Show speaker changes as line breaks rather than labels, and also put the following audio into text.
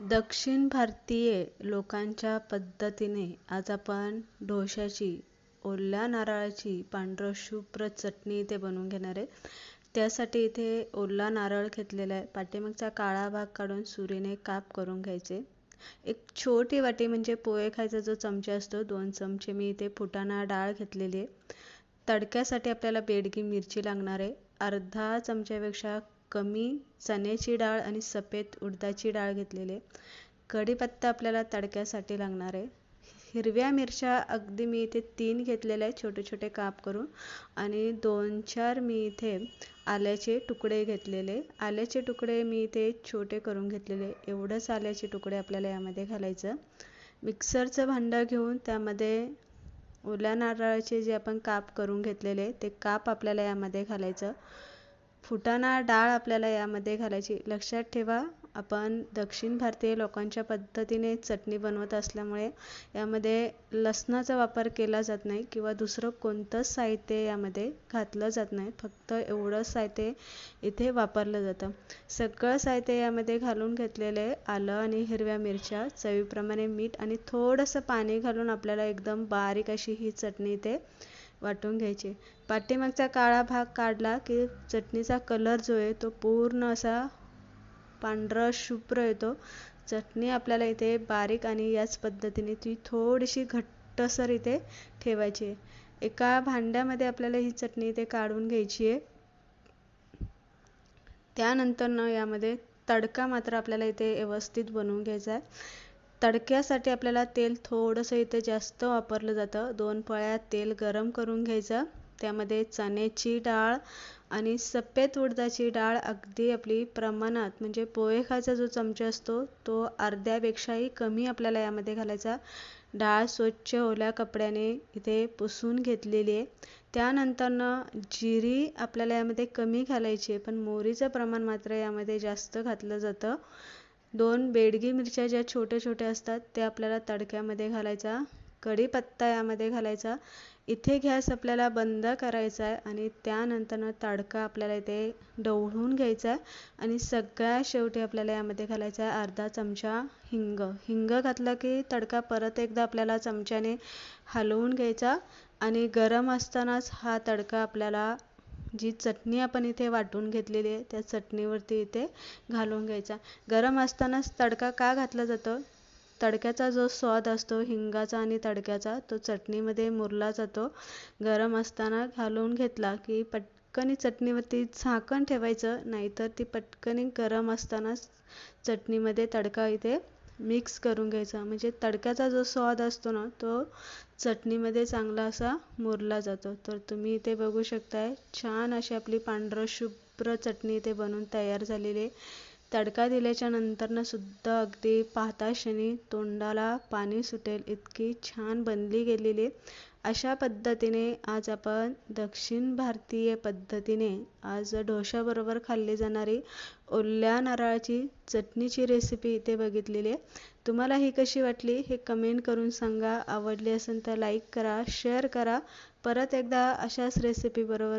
दक्षिण भारतीय लोकांच्या पद्धतीने आज आपण ढोशाची ओल्या नारळाची पांढरं शुभ्र चटणी इथे बनवून घेणार आहे. त्यासाठी इथे ओला नारळ घेतलेला आहे. पाठीमागचा काळा भाग काढून सुरीने काप करून घ्यायचे. एक छोटी वाटी म्हणजे पोहे खायचा जो चमचा असतो दोन चमचे मी इथे फुटाणा डाळ घेतलेली आहे. तडक्यासाठी आपल्याला बेडगी मिरची लागणार आहे. अर्धा चमच्यापेक्षा कमी चण्याची डाळ आणि सफेद उडदाची डाळ घेतलेली. आहे कढीपत्ता आपल्याला तडक्यासाठी लागणार आहे. हिरव्या मिरच्या अगदी मी इथे तीन घेतलेल्या आहेत छोटे छोटे काप करून. आणि दोन चार मी इथे आल्याचे तुकडे घेतलेले. आल्याचे तुकडे मी इथे छोटे करून घेतलेले. एवढंच आल्याचे तुकडे आपल्याला यामध्ये घालायचं. मिक्सरचं भांडं घेऊन त्यामध्ये ओल्या नारळाचे जे आपण काप करून घेतलेले ते काप आपल्याला यामध्ये घालायचं. फुटाणा डाळ आपल्याला यामध्ये घालायची. लक्षात ठेवा आपण दक्षिण भारतीय लोकांच्या पद्धतीने चटणी बनवत असल्यामुळे यामध्ये लसणाचा वापर केला जात नाही किंवा दुसरं कोणतंच साहित्य यामध्ये घातलं जात नाही. फक्त एवढंच साहित्य इथे वापरलं जातं. सगळं साहित्य यामध्ये घालून घेतलेले आलं आणि हिरव्या मिरच्या चवीप्रमाणे मीठ आणि थोडंसं पाणी घालून आपल्याला एकदम बारीक अशी ही चटणी इथे वाटून घ्यायची. पाठीमागचा काळा भाग काढला की चटणीचा कलर जो आहे तो पूर्ण असा पांढरा शुभ्र येतो. चटणी आपल्याला इथे बारीक आणि याच पद्धतीने ती थोडीशी घट्टसर इथे ठेवायची आहे. एका भांड्यामध्ये आपल्याला ही चटणी इथे काढून घ्यायची आहे. त्यानंतर न यामध्ये तडका मात्र आपल्याला इथे व्यवस्थित बनवून घ्यायचा आहे. तडक्यासाठी आपल्याला तेल थोडंसं इथे जास्त वापरलं जातं. दोन पळ्या तेल गरम करून घ्यायचं. त्यामध्ये चण्याची डाळ आणि सफेद उडदाची डाळ अगदी आपली प्रमाणात म्हणजे पोहे खायचा जो चमचा असतो तो अर्ध्यापेक्षाही कमी आपल्याला यामध्ये घालायचा. डाळ स्वच्छ ओल्या कपड्याने इथे पुसून घेतलेली आहे. त्यानंतरनं जिरी आपल्याला यामध्ये कमी घालायची आहे पण मोहरीचं प्रमाण मात्र यामध्ये जास्त घातलं जातं. दोन बेडगी मिरच्या ज्या छोट्या छोट्या असतात त्या आपल्याला तडक्यामध्ये घालायचा कढीपत्ता यामध्ये घालायचा. इथे गॅस आपल्याला बंद करायचा आहे आणि त्यानंतरनं तडका आपल्याला इथे ढवळून घ्यायचा आहे आणि सगळ्या शेवटी आपल्याला यामध्ये घालायचा आहे अर्धा चमचा हिंग. हिंग घातला की तडका परत एकदा आपल्याला चमच्याने हलवून घ्यायचा आणि गरम असतानाच हा तडका आपल्याला जी चटणी आपण इथे वाटून घेतलेली आहे त्या चटणीवरती इथे घालून घ्यायचा. गरम असतानाच तडका का घातला जातो? तडक्याचा जो स्वाद असतो हिंगाचा आणि तडक्याचा तो चटणीमध्ये मुरला जातो. गरम असताना घालून घेतला की पटकनी चटणीवरती झाकण ठेवायचं नाहीतर ती पटकनी गरम असतानाच चटणीमध्ये तडका इथे मिक्स करून घ्यायचा. म्हणजे तडक्याचा जो स्वाद असतो ना तो चटणीमध्ये चांगला असा मुरला जातो. तर तुम्ही इथे बघू शकताय छान अशी आपली पांढरं शुभ्र चटणी इथे बनवून तयार झालेली आहे. तडका दिल्याच्या नंतरनं सुद्धा अगदी पाहता क्षणी तोंडाला पाणी सुटेल इतकी छान बनली गेलेली अशा पद्धतीने आज आपण दक्षिण भारतीय पद्धतीने आज ढोशाबरोबर खाल्ली जाणारी ओल्या नारळाची चटणीची रेसिपी इथे बघितलेली आहे. तुम्हाला ही कशी वाटली हे कमेंट करून सांगा. आवडली असेल तर लाईक करा शेअर करा. परत एकदा अशाच रेसिपीबरोबर